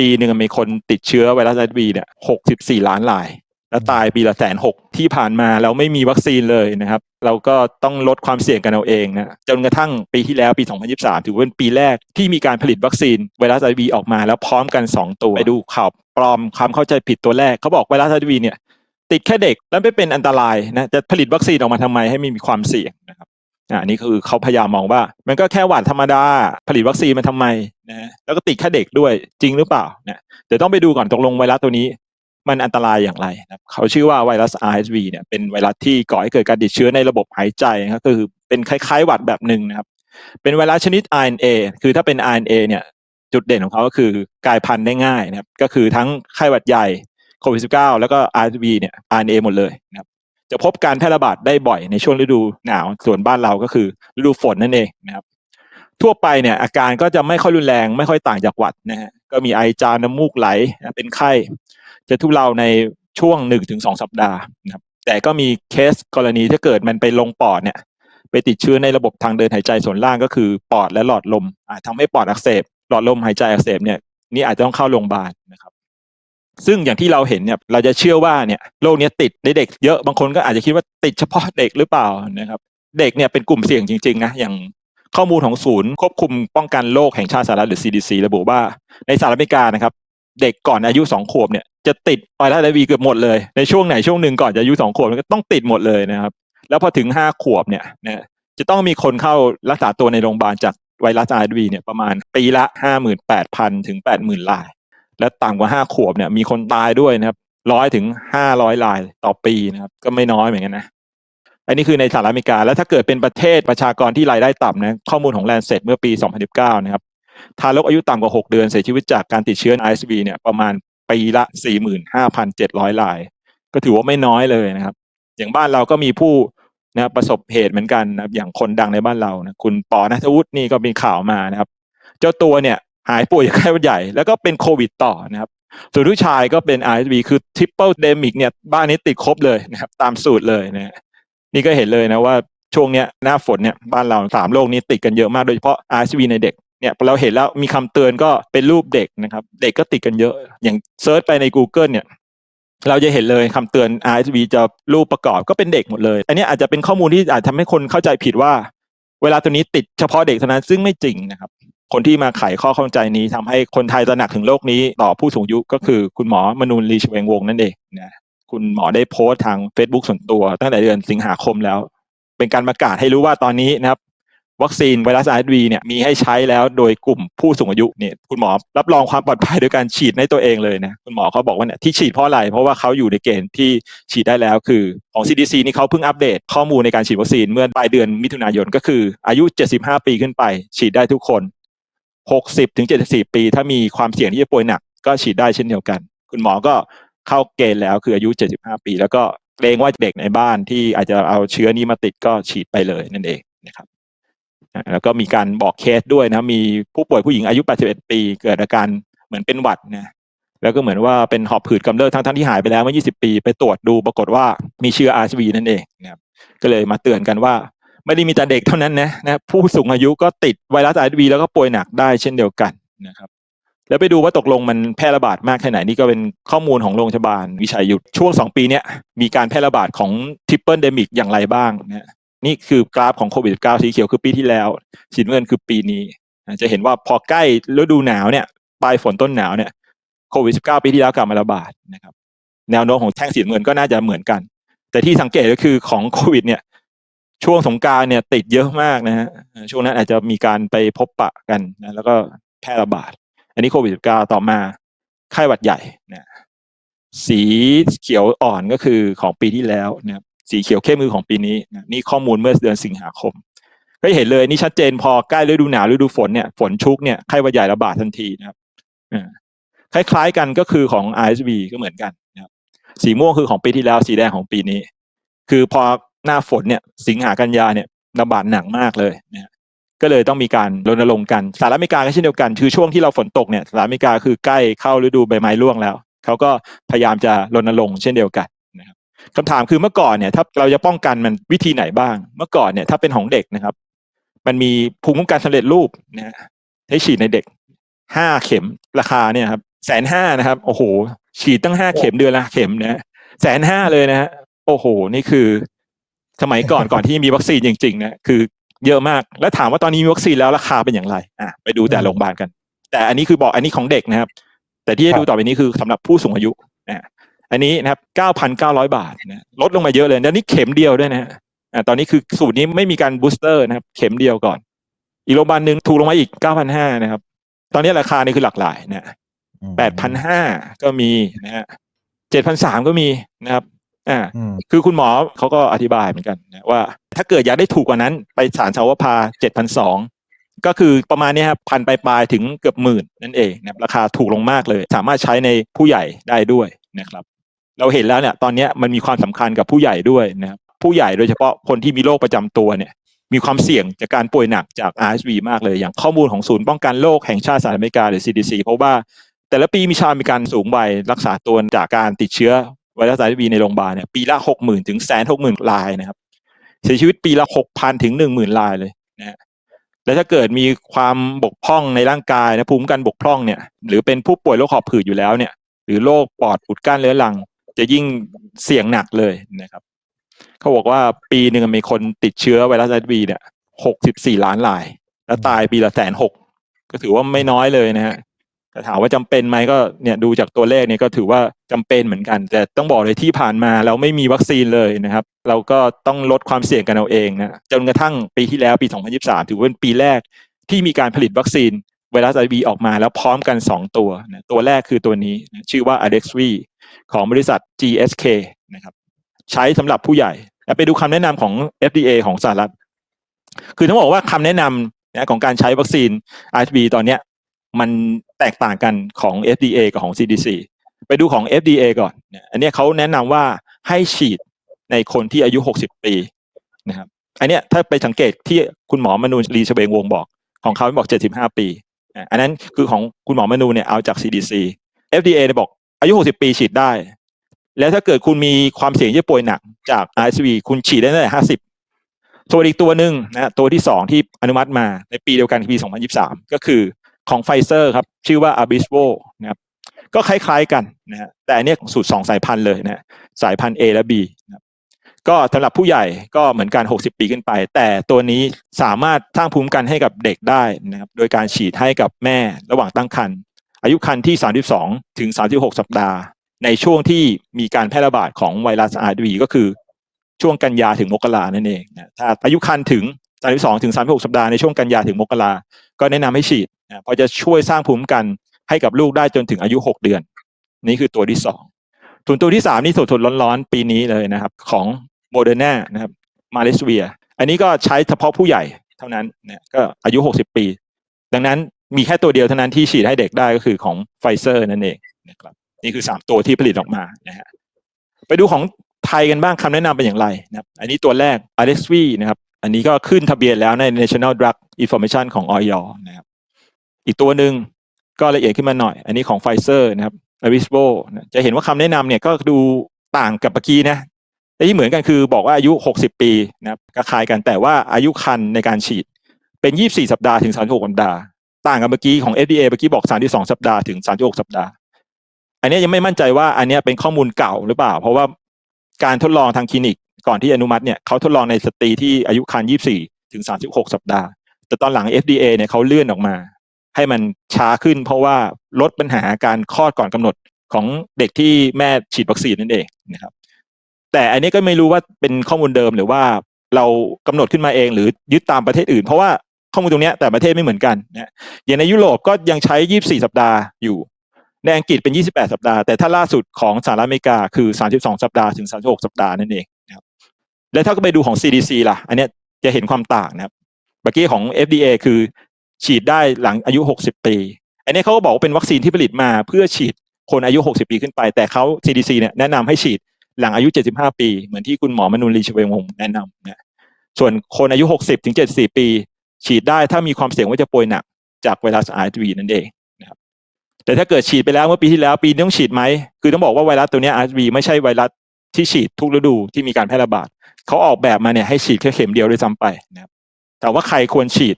ปีหนึ่งมีคนติดเชื้อไวรัสไอวีเนี่ยหกสิบสี่ล้านราย แล้วตายปีละแสนหกที่ผ่านมาเราไม่มีวัคซีนเลยนะครับ เราก็ต้องลดความเสี่ยงกันเอาเองนะจนกระทั่งปีที่แล้วปี 2023 ถือว่าเป็นปีแรกที่มีการผลิตวัคซีนไวรัสไอวีออกมาแล้วพร้อมกัน 2 ตัวไปดูข่าวปลอมความเข้าใจผิดตัวแรกเขาบอกไวรัสไอวีเนี่ยติดแค่เด็กแล้วไม่เป็นอันตรายนะจะผลิตวัคซีนออกมาทำไมให้มีความเสี่ยง อ่านี่คือเขาพยายามมองว่า มันก็แค่หวานธรรมดา ผลิตวัคซีนมันทำไมนะแล้วก็ติดแค่เด็กด้วยจริงหรือเปล่านะเดี๋ยวต้องไปดูก่อนตกลงไวรัสตัวนี้ มันอันตรายอย่างไรนะครับเขาชื่อว่าไวรัส RSV เนี่ยเป็นไวรัสที่ก่อให้เกิดการติดเชื้อในระบบหายใจนะครับก็คือเป็นคล้ายๆ หวัดแบบหนึ่งนะครับ เป็นไวรัสชนิด RNA คือถ้าเป็น RNA เนี่ยจุดเด่นของเขาก็คือกลายพันธุ์ได้ง่ายนะครับก็คือทั้งไข้หวัดใหญ่โควิด -19 แล้วก็ RSV เนี่ย RNA หมดเลยนะครับ จะพบการแพร่ระบาดได้บ่อยในช่วงฤดูหนาว ส่วนบ้านเราก็คือฤดูฝนนั่นเองนะครับ ทั่วไปเนี่ยอาการก็จะไม่ค่อยรุนแรงไม่ค่อยต่างจากหวัดนะฮะก็มีไอจามน้ำมูกไหลเป็นไข้ จะทุเลาในช่วงหนึ่งถึงสองสัปดาห์นะครับแต่ก็มีเคสกรณีถ้าเกิดมันไปลงปอดเนี่ย ไปติดเชื้อในระบบทางเดินหายใจส่วนล่างก็คือปอดและหลอดลมอาจทำให้ปอดอักเสบ หลอดลมหายใจอักเสบเนี่ยนี่อาจจะต้องเข้าโรงพยาบาลนะครับ ซึ่งอย่างที่เราเห็นเนี่ยเราจะเชื่อว่าเนี่ยโรคนี้ติดในเด็กเยอะบางคนก็อาจจะคิดว่าติดเฉพาะเด็กหรือเปล่านะครับเด็กเนี่ยเป็นกลุ่มเสี่ยงจริงๆนะอย่างข้อมูลของศูนย์ควบคุมป้องกันโรคแห่งชาติสหรัฐหรือ CDC ระบุว่าในสหรัฐอเมริกานะครับเด็กก่อนอายุสองขวบเนี่ยจะติดไวรัสไอวีเกือบหมดเลยในช่วงไหนช่วงหนึ่งก่อนจะอายุสองขวบมันก็ต้องติดหมดเลยนะครับแล้วพอถึงห้าขวบเนี่ยนะจะต้องมีคนเข้ารักษาตัวในโรงพยาบาลจากไวรัสไอวีเนี่ยประมาณปีละห้าหมื่นแปดพันถึงแปดหมื่นราย และต่ำกว่าห้าขวบเนี่ยมีคนตายด้วยนะครับร้อยถึงห้าร้อยรายต่อปีนะครับก็ไม่น้อยเหมือนกันนะอันนี้คือในสหรัฐอเมริกา แล้วถ้าเกิดเป็นประเทศประชากรที่รายได้ต่ำนะข้อมูลของแลนเซ็ตเมื่อปี 2019 นะครับทารกอายุต่ำกว่า 6 เดือนเสียชีวิตจากการติดเชื้อ ISV เนี่ยประมาณปีละ 45,700 ราย ก็ถือว่าไม่น้อยเลยนะครับ อย่างบ้านเราก็มีผู้นะประสบเหตุเหมือนกันนะอย่างคนดังในบ้านเรานะคุณปอนัทวุฒินี่ก็มีข่าวมานะครับ เจ้าตัวเนี่ย หายป่วยจากไข้หวัดใหญ่ แล้วก็เป็นโควิดต่อนะครับส่วนลูกชายก็เป็น RSV คือ triple demic เนี่ยบ้านนี้ติดครบเลยนะครับตามสูตรเลยนะนี่ก็เห็นเลยนะว่าช่วงเนี้ยหน้าฝนเนี่ยบ้านเราสามโรคนี้ติดกันเยอะมากโดยเฉพาะ RSV ในเด็กเนี่ยเราเห็นแล้วมีคำเตือนก็เป็นรูปเด็กนะครับ เด็กก็ติดกันเยอะ อย่างเซิร์ชไปใน Google เนี่ย เราจะเห็นเลยคำเตือน RSV จะรูปประกอบก็เป็นเด็กหมดเลย อันนี้อาจจะเป็นข้อมูลที่อาจทำให้คนเข้าใจผิดว่า เวลาตัวนี้ติดเฉพาะเด็กเท่านั้นซึ่งไม่จริงนะครับ คนที่มาไขข้อข้องใจนี้ทำให้คนไทยตระหนักถึงโรคนี้ต่อผู้สูงอายุก็คือคุณหมอมนูนลีชเวงวงนั่นเองนะคุณหมอได้โพสต์ทาง Facebook ส่วนตัว ตั้งแต่เดือนสิงหาคมแล้ว เป็นการประกาศให้รู้ว่าตอนนี้นะครับวัคซีนไวรัสไอวีเนี่ยมีให้ใช้แล้วโดยกลุ่มผู้สูงอายุเนี่ยคุณหมอรับรองความปลอดภัยโดยการฉีดในตัวเองเลยนะคุณหมอเขาบอกว่าเนี่ยที่ฉีดเพราะอะไร เพราะว่าเขาอยู่ในเกณฑ์ที่ฉีดได้แล้วคือของ CDC นี่เขาเพิ่งอัปเดตข้อมูลในการฉีดวัคซีนเมื่อปลายเดือนมิถุนายนก็คืออายุ 75 ปีขึ้นไป ฉีดได้ทุกคน 60ถึง74 ปี ถ้ามีความเสี่ยงที่จะป่วยหนัก ก็ฉีดได้เช่นเดียวกัน คุณหมอก็เข้าเกณฑ์แล้วคืออายุ 75 ปี แล้วก็เกรงว่าเด็กในบ้านที่อาจจะเอาเชื้อนี้มาติดก็ฉีดไปเลยนั่นเองนะครับแล้วก็มีการบอกเคสด้วยนะมีผู้ป่วยผู้หญิงอายุ 81 ปี เกิดอาการเหมือนเป็นหวัดนะแล้วก็เหมือนว่าเป็นหอบผืดกำเริบทั้งทั้งที่หายไปแล้วเมื่อ 20 ปี ไปตรวจดูปรากฏว่ามีเชื้อ RSV นั่นเองนะครับก็เลยมาเตือนกันว่า ไม่ได้มีแต่เด็กเท่านั้นนะนะผู้สูงอายุก็ติดไวรัส RSV แล้วก็ป่วยหนักได้เช่นเดียวกันนะครับแล้วไปดูว่าตกลงมันแพร่ระบาดมากแค่ไหนนี่ก็เป็นข้อมูลของโรงพยาบาลวิชัยยุทธช่วง 2 ปีเนี้ยมีการแพร่ระบาดของทริปเปิลเดมิกอย่างไรบ้างนะนี่คือกราฟของโควิด -19 สีเขียวคือปีที่แล้ว สีเงินคือปีนี้ จะเห็นว่าพอใกล้ฤดูหนาวเนี่ยปลายฝนต้นหนาวเนี่ยโควิด -19 ปีที่แล้วกลับมาระบาดนะครับแนวโน้มของแท่งสีเงินก็น่าจะเหมือนกัน แต่ที่สังเกตก็คือของโควิดเนี่ย ช่วงสงการเนี่ยติดเยอะมากนะฮะช่วงนั้นอาจจะมีการไปพบปะกันนะแล้วก็แพร่ระบาด อันนี้โควิด -19 ต่อมาไข้หวัดใหญ่นะสีเขียวอ่อนก็คือของปีที่แล้วนะสีเขียวเข้มมือของปีนี้นะนี่ข้อมูลเมื่อเดือนสิงหาคม ก็เห็นเลยนี่ชัดเจนพอใกล้ฤดูหนาวฤดูฝนเนี่ยฝนชุกเนี่ยไข้หวัดใหญ่ระบาดทันทีนะครับคล้ายๆกันก็คือของ RSV ก็เหมือนกันนะครับสีม่วงคือของปีที่แล้วสีแดงของปีนี้ คือพอ หน้าฝนเนี่ยสิงหากันยาเนี่ยระบาดหนักมากเลยนะก็เลยต้องมีการรณรงค์กันสหรัฐอเมริกาก็เช่นเดียวกัน คือช่วงที่เราฝนตกเนี่ยสหรัฐอเมริกาคือใกล้เข้าฤดูใบไม้ร่วงแล้วเขาก็พยายามจะรณรงค์เช่นเดียวกันนะครับคำถามคือเมื่อก่อนเนี่ยถ้าเราจะป้องกันมันวิธีไหนบ้าง เมื่อก่อนเนี่ยถ้าเป็นของเด็กนะครับ มันมีภูมิคุ้มกันสำเร็จรูปนะฮะให้ฉีดในเด็กห้าเข็มราคาเนี่ยครับแสนห้านะครับ โอ้โห ฉีดตั้งห้าเข็มเดือนละเข็มนะแสนห้าเลยนะฮะโอ้โห นี่คือ สมัยก่อนก่อนที่มีวัคซีนจริงๆนะคือเยอะมาก แล้วถามว่าตอนนี้มีวัคซีนแล้วราคาเป็นอย่างไรอะไปดูแต่อืมโรงพยาบาลกัน แต่อันนี้คือบอกอันนี้ของเด็กนะครับ แต่ที่จะดูต่อไปนี้คือสำหรับผู้สูงอายุนะอันนี้นะครับเก้าพันเก้าร้อยบาทนะลดลงมาเยอะเลยแล้วนี่เข็มเดียวด้วยนะฮะอ่าตอนนี้คือสูตรนี้ไม่มีการบูสเตอร์นะครับ เข็มเดียวก่อน อีกโรงพยาบาลหนึ่งถูกลงมาอีกเก้าพันห้านะครับ ตอนนี้ราคานี่คือหลากหลายนะอืมแปดพันห้าก็มีนะฮะเจ็ดพันสามก็มีนะครับ อ่าอืมคือคุณหมอเขาก็อธิบายเหมือนกันนะว่า ถ้าเกิดอยากได้ถูกกว่านั้นไปศาลสาวพาเจ็ดพันสองก็คือประมาณเนี้ยครับพันปลายๆถึงเกือบหมื่นนั่นเองนะครับราคาถูกลงมากเลย สามารถใช้ในผู้ใหญ่ได้ด้วยนะครับ เราเห็นแล้วเนี่ยตอนเนี้ยมันมีความสำคัญกับผู้ใหญ่ด้วยนะครับผู้ใหญ่โดยเฉพาะคนที่มีโรคประจำตัวเนี่ย มีความเสี่ยงจากการป่วยหนักจาก RSV มากเลย อย่างข้อมูลของศูนย์ป้องกันโรคแห่งชาติสหรัฐอเมริกาหรือ CDC เพราะว่าแต่ละปีมีชาวอเมริกันสูงวัยรักษาตัวจากการติดเชื้อ ไวรัส RSV ในโรงพยาบาลเนี่ยปีละหกหมื่นถึงแสนหกหมื่นรายนะครับ เสียชีวิตปีละหกพันถึงหนึ่งหมื่นรายเลยนะฮะแล้วถ้าเกิดมีความบกพร่องในร่างกายนะภูมิคันบกพร่องเนี่ย หรือเป็นผู้ป่วยโรคหอบหืดอยู่แล้วเนี่ย หรือโรคปอดอุดกั้นเรื้อรัง จะยิ่งเสี่ยงหนักเลยนะครับ เขาบอกว่าปีหนึ่งมีคนติดเชื้อไวรัสไอวีเนี่ยหกสิบสี่ล้านราย แล้วตายปีละแสนหกก็ถือว่าไม่น้อยเลยนะฮะ แต่ถามว่าจำเป็นไหมก็เนี่ยดูจากตัวเลขเนี่ยก็ถือว่าจำเป็นเหมือนกัน แต่ต้องบอกเลยที่ผ่านมาเราไม่มีวัคซีนเลยนะครับ เราก็ต้องลดความเสี่ยงกันเอาเองนะจนกระทั่งปีที่แล้วปี 2023 ถือว่าเป็นปีแรกที่มีการผลิตวัคซีนไวรัสไอวีออกมาแล้วพร้อมกัน 2 ตัวนะตัวแรกคือตัวนี้นะชื่อว่า Adexv ของบริษัท GSK นะครับใช้สำหรับผู้ใหญ่ไปดูคำแนะนำของ FDA ของสหรัฐ คือต้องบอกว่าคำแนะนำนะของการใช้วัคซีน RSV ตอนเนี้ย มันแตกต่างกันของ FDA กับของ CDC ไปดูของ FDA ก่อน อันนี้เขาแนะนำว่าให้ฉีดในคนที่อายุ 60 ปีนะครับ อันนี้ถ้าไปสังเกตที่คุณหมอมนูรีชเวงวงบอก ของเขาบอก 75 ปี อันนั้นคือของคุณหมอมนูเนี่ยเอาจาก CDC FDA เนี่ยบอกอายุ 60 ปีฉีดได้ แล้วถ้าเกิดคุณมีความเสี่ยงที่ป่วยหนักจาก RSV คุณฉีดได้ตั้งแต่ 50ส่วนอีกตัวหนึ่งนะตัวที่สองที่อนุมัติมาในปีเดียวกันปี 2023 ก็คือ ของไฟเซอร์ครับ ชื่อว่า a b i s v o นะครับก็คล้ายๆกันนะฮะแต่อันเนี้ยสูตรสองสายพันธุ์เลยนะสายพันธุ์ A และ B นะครับก็สำหรับผู้ใหญ่ก็เหมือนกัน 60 ปีขึ้นไป แต่ตัวนี้สามารถสร้างภูมิคุ้มกันให้กับเด็กได้นะครับ โดยการฉีดให้กับแม่ระหว่างตั้งครรภ์อายุครรภ์ที่ 32 ถึง 36 สัปดาห์ ในช่วงที่มีการแพร่ระบาดของไวรัส RSV ก็คือ ช่วงกันยาถึงมกรานั่นเองนะถ้าอายุครรภ์ถึง 32 ถึง 36 สัปดาห์ในช่วงกันยาถึงมกราก็แนะนำให้ฉีด นะพราะจะช่วยสร้างภูมิคุ้มกันให้กับลูกได้จนถึงอายุ 6 เดือน นี่คือตัวที่สองส่วนตัวที่สามนี่สดๆร้อนๆ ปีนี้เลยนะครับ ของโมเดอร์นานะครับมาเลสเซีย อันนี้ก็ใช้เฉพาะผู้ใหญ่เท่านั้นนะก็อายุ 60 ปี ดังนั้นมีแค่ตัวเดียวเท่านั้นที่ฉีดให้เด็กได้ก็คือของไฟเซอร์นั่นเองนะครับนี่คือสามตัวที่ผลิตออกมานะฮะไปดูของไทยกันบ้างคำแนะนำเป็นอย่างไรนะครับอันนี้ตัวแรก a l e x v นะครับอันนี้ก็ขึ้นทะเบียนแล้วใน National Drug Information ของ OY นะครับ อีกตัวหนึ่งก็ละเอียดขึ้นมาหน่อย อันนี้ของไฟเซอร์นะครับ a r i s v o นะจะเห็นว่าคำแนะนำเนี่ยก็ดูต่างกับเมื่อกี้นะแต่ที่เหมือนกันคือบอกว่าอายุ 60 ปีนะครับก็คล้ายกันแต่ว่าอายุคันในการฉีดเป็น 24 สัปดาห์ถึง 36 สัปดาห์ ต่างกับเมื่อกี้ของ FDA เมื่อกี้บอก 32 สัปดาห์ถึง 36 สัปดาห์ อันนี้ยังไม่มั่นใจว่าอันนี้เป็นข้อมูลเก่าหรือเปล่า เพราะว่าการทดลองทางคลินิกก่อนที่อนุมัติเนี่ยเขาทดลองในสตรีที่อายุครรภ์24 ถึง 36 สัปดาห์ แต่ตอนหลัง FDA เนี่ยเขาเลื่อนออกมา ให้มันช้าขึ้น เพราะว่าลดปัญหาการคลอดก่อนกำหนดของเด็กที่แม่ฉีดวัคซีนนั่นเองนะครับ แต่อันนี้ก็ไม่รู้ว่าเป็นข้อมูลเดิมหรือว่าเรากำหนดขึ้นมาเองหรือยึดตามประเทศอื่น เพราะว่าข้อมูลตรงนี้แต่ประเทศไม่เหมือนกันนะอย่างในยุโรปก็ยังใช้ 24 สัปดาห์อยู่ ในอังกฤษเป็น 28 สัปดาห์ แต่ถ้าล่าสุดของสหรัฐอเมริกาคือ 32 สัปดาห์ถึง 36 สัปดาห์นั่นเองนะครับและถ้าก็ไปดูของ CDC ล่ะ อันนี้จะเห็นความต่างนะครับเมื่อกี้ของ FDA คือ ฉีดได้หลังอายุ 60 ปี อันนี้เขาก็บอกว่าเป็นวัคซีนที่ผลิตมาเพื่อฉีดคนอายุ 60 ปีขึ้นไป แต่เขา CDC เนี่ยแนะนำให้ฉีดหลังอายุ 75 ปี เหมือนที่คุณหมอมนูลีชเวงวงแนะนำนะส่วนคนอายุ 60 ถึง 74 ปี ฉีดได้ถ้ามีความเสี่ยงว่าจะป่วยหนักจากไวรัส RSV นั่นเองนะครับแต่ถ้าเกิดฉีดไปแล้วเมื่อปีที่แล้วปีนี้ต้องฉีดไหม คือต้องบอกว่าไวรัสตัวนี้ย RSV ไม่ใช่ไวรัสที่ฉีดทุกฤดูที่มีการแพร่ระบาดเขาออกแบบมาเนี่ยให้ฉีดแค่เข็มเดียวด้วยซ้ำไปนะครับแต่ว่าใครควรฉีด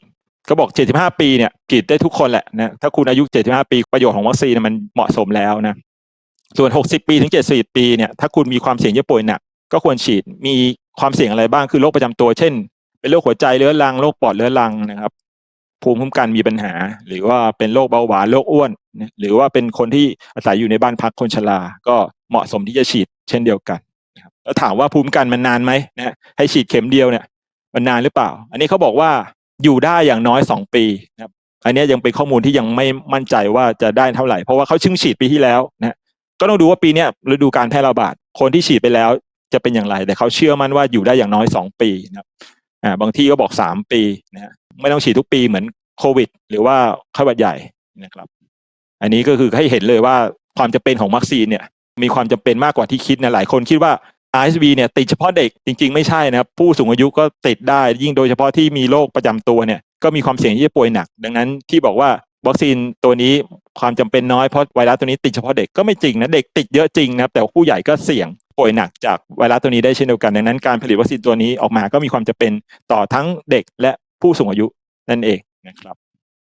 ก็บอก 75 ปีเนี่ยฉีดได้ทุกคนแหละนะถ้าคุณอายุ 75 ปีประโยชน์ของวัคซีนมันเหมาะสมแล้วนะส่วน 60 ปีถึง 70 ปีเนี่ยถ้าคุณมีความเสี่ยงจะป่วยหนักก็ควรฉีดมีความเสี่ยงอะไรบ้างคือโรคประจำตัว เช่น เป็นโรคหัวใจเรื้อรังโรคปอดเรื้อรังนะครับ ภูมิคุ้มกันมีปัญหา หรือว่าเป็นโรคเบาหวานโรคอ้วน หรือว่าเป็นคนที่อาศัยอยู่ในบ้านพักคนชรา ก็เหมาะสมที่จะฉีดเช่นเดียวกันแล้วถามว่าภูมิคุ้มกันมันนานไหมนะให้ฉีดเข็มเดียวเนี่ยมันนานหรือเปล่า อันนี้เขาบอกว่า อยู่ได้อย่างน้อยสองปีนะครับอันนี้ยังเป็นข้อมูลที่ยังไม่มั่นใจว่าจะได้เท่าไหร่ เพราะว่าเขาชึ่งฉีดปีที่แล้วนะก็ต้องดูว่าปีนี้ฤดูการแพร่ระบาดคนที่ฉีดไปแล้วจะเป็นอย่างไร แต่เขาเชื่อมั่นว่าอยู่ได้อย่างน้อยสองปีนะครับอ่าบางที่ก็บอกสามปีนะฮะไม่ต้องฉีดทุกปีเหมือนโควิด หรือว่าไข้หวัดใหญ่นะครับ อันนี้ก็คือให้เห็นเลยว่าความจำเป็นของวัคซีนเนี่ยมีความจำเป็นมากกว่าที่คิดนะหลายคนคิดว่า RSV เนี่ยติดเฉพาะเด็กจริง ๆ ไม่ใช่นะครับ ผู้สูงอายุก็ติดได้ยิ่งโดยเฉพาะที่มีโรคประจำตัวเนี่ยก็มีความเสี่ยงที่จะป่วยหนัก ดังนั้นที่บอกว่าวัคซีนตัวนี้ความจำเป็นน้อยเพราะไวรัสตัวนี้ติดเฉพาะเด็กก็ไม่จริงนะเด็กติดเยอะจริงนะครับแต่ผู้ใหญ่ก็เสี่ยงป่วยหนักจากไวรัสตัวนี้ได้เช่นเดียวกัน ดังนั้นการผลิตวัคซีนตัวนี้ออกมาก็มีความจำเป็นต่อทั้งเด็กและผู้สูงอายุนั่นเองนะครับ